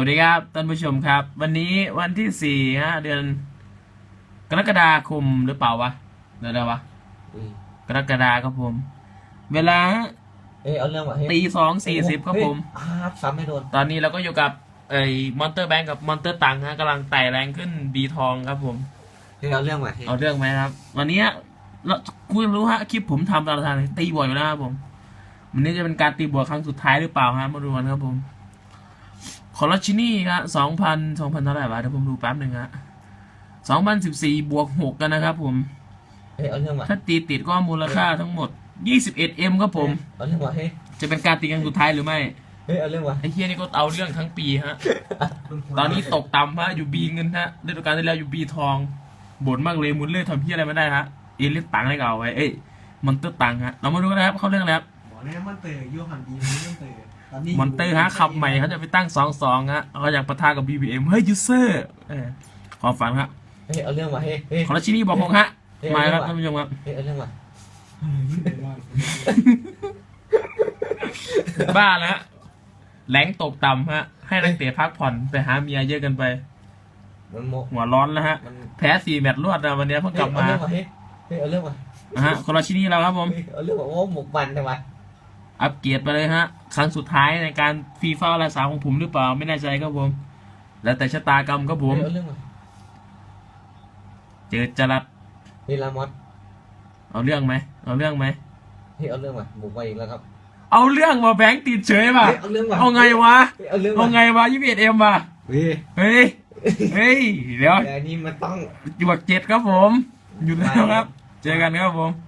สวัสดีครับท่านผู้ชมครับ วันนี้วันที่สี่ฮะเดือน กรกฎาคมหรือเปล่าวะเดือนอะไรวะอืมกรกฎาครับผม เวลาเอ้ยเอาเรื่องว่ะเฮ้ยตีสองสี่สิบครับผม เฮ้ยอาซ้ำไม่โดนตอนนี้เราก็อยู่กับไอ้มอนเตอร์แบงกับมอนเตอร์ตังฮะกำลังไต่แรงขึ้นบีทองครับผม เฮ้ยเอาเรื่องว่ะเฮ้ยเอาเรื่องไหมครับ วันนี้เราคุณรู้ฮะคลิปผมทำตลอดทางเลยตีบ่อยอยู่นะครับผม วันนี้จะเป็นการตีบวกครั้งสุดท้ายหรือเปล่าฮะมาดูกันครับผม คอร์ชินี่ครับสองพันสองพันเท่าไหร่วะเดี๋ยวผมดูแป๊บหนึ่งฮะสองพันสิบสี่บวกหกกันนะครับผมเฮ้ยเอาเรื่องว่ะถ้าตีติดก็มูลค่าทั้งหมด 21M ครับผม เอาเรื่องว่ะเฮ้ยจะเป็นการตีครั้งสุดท้ายหรือไม่ เฮ้ยเอาเรื่องว่ะไอ้เฮียนี่ก็เอาเรื่องทั้งปีฮะ ตอนนี้ตกต่ำฮะอยู่บีเงินฮะฤดูกาลที่แล้วอยู่บีทองบ่นมากเลยมุนเล่ทำเฮียอะไรไม่ได้ฮะเอลิสตังค์ให้เก่าไว้เอ้ยมอนเตอร์ตังค์ฮะเรามาดูกันนะครับเขาเรื่องอะไรครับบอกแล้วมันเตอร์ยูหันดีมันเตอร์ตอนนี้มอนเตอร์ฮะขับใหม่เขาจะไปตั้งสองสองฮะเขาอยากปะทะกับ BBM เฮ้ยยูเซอร์เออความฝันครับเฮ้ยเอาเรื่องว่ะเฮ้ยเฮ้ย ของราชินีบอกหกฮะเฮ้ย มาครับเอาท่านเรื่องว่ะผู้ชมครับเฮ้ยเอาเรื่องว่ะบ้าแล้วฮะแรงตกต่ำฮะ ให้นักเตะพักผ่อนไปหาเมียเยอะเกันไป มันโมหัวร้อนแล้วฮะ มันแพ้สี่แมตช์รวดนะวันนี้เพิ่งกลับมาเฮ้ยเอาเรื่องว่ะเฮ้ยเฮ้ยเอาเรื่องว่ะนะฮะคนราชินีเราครับผม เฮ้ยเอาเรื่องว่ะโอ้หมกบันทำไม อัปเกรดไปเลยฮะ ครั้งสุดท้ายในการฟีฟ่าอะไรสามของผมหรือเปล่าไม่แน่ใจครับผม แล้วแต่ชะตากรรมครับผมเฮ้ยเอาเรื่องว่ะเจอจรัดเฮ้ยลามอสเอาเรื่องไหมเอาเรื่องไหมเฮ้ยเอาเรื่องว่ะบุกมาอีกแล้วครับ เอาเรื่องมาแบงค์ติดเฉยป่ะเฮ้ยเอาเรื่องว่ะเอาไงวะเฮ้ยเอาเรื่องเอาว่ะไงวะยี่สิบเอ็ดเอ็มป่ะเฮ้ยเฮ้ยเฮ้ยเดี๋ยวแต่อันนี้มันต้อง หยวกเจ็ดครับผม อยู่แล้วครับ เจอกันครับผม